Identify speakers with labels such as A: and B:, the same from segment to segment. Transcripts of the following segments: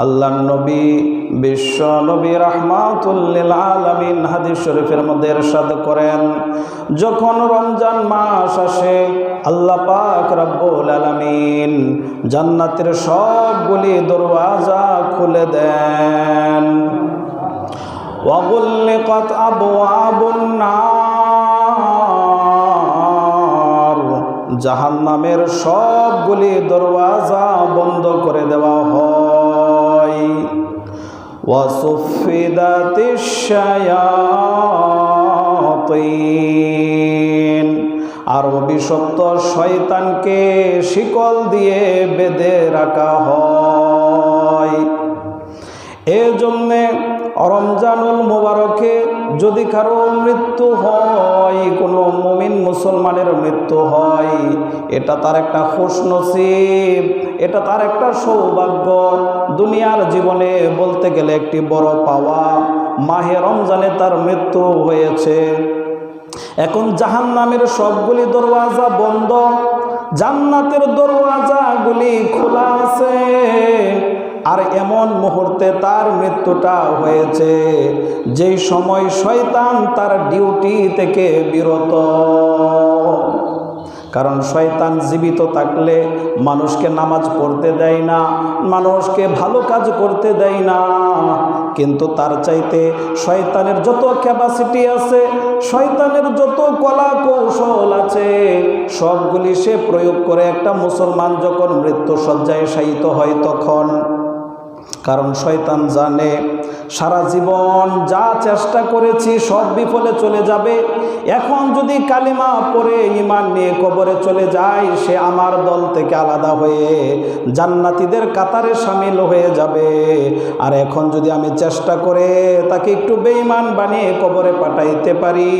A: আল্লাহ নবী বিশ্ব নবী রহমাতুল্লিল আলমিন হাদিস শরীফের মধ্যে এরশাদ করেন যখন রমজান মাস আসে আল্লাহ পাক রব্বুল আলমিন জান্নাতের সবগুলি দরওয়াজা খুলে দেন وغلقت أبواب النار জাহান্নামের সবগুলি দরওয়াজা বন্ধ করে দেওয়া হয় وصفدت الشياطين আর অভিশপ্ত শয়তানকে শিকল দিয়ে বেঁধে রাখা হয় এজন্যে রমজানুল মোবারকে যদি কারো মৃত্যু হয় কোনো মুমিন মুসলমানের মৃত্যু হয় এটা তার একটা খুশ নসিব এটা তার একটা সৌভাগ্য দুনিয়ার জীবনে বলতে গেলে একটি বড় পাওয়া। মাহে রমজানে তার মৃত্যু হয়েছে। এখন জাহান নামের সবগুলি দরওয়াজা বন্ধ। জান্নাতের দরওয়াজাগুলি খোলা আছে। আর এমন মুহূর্তে তার মৃত্যুটা হয়েছে, যেই সময় শয়তান তার ডিউটি থেকে বিরত। কারণ শয়তান জীবিত থাকলে মানুষকে নামাজ পড়তে দেয় না, মানুষকে ভালো কাজ করতে দেয় না। কিন্তু তার চাইতে শয়তানের যত ক্যাপাসিটি আছে, শয়তানের যত কলা কৌশল আছে, সবগুলি সে প্রয়োগ করে একটা মুসলমান যখন মৃত্যু সজ্জায় শায়িত হয় তখন কারণ শয়তান জানে, সারা জীবন যা চেষ্টা করেছি সব বিফলে চলে যাবে। এখন যদি কালিমা পরে ইমান নিয়ে কবরে চলে যায়, সে আমার দল থেকে আলাদা হয়ে জান্নাতিদের কাতারে সামিল হয়ে যাবে। আর এখন যদি আমি চেষ্টা করে, তাকে একটু বেঈমান বানিয়ে কবরে পাঠাইতে পারি,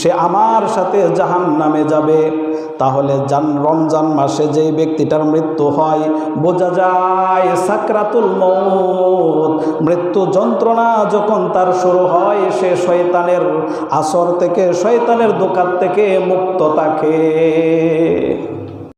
A: সে আমার সাথে জাহান নামে যাবে। তাহলে জান, রমজান মাসে যেই ব্যক্তিটার মৃত্যু হয়, বোঝা যায় সাকরাতুল মৌত মৃত্যু যন্ত্রণা যখন তার শুরু হয়, সে শয়তানের আসর থেকে, শয়তানের দোকান থেকে মুক্ত থাকে।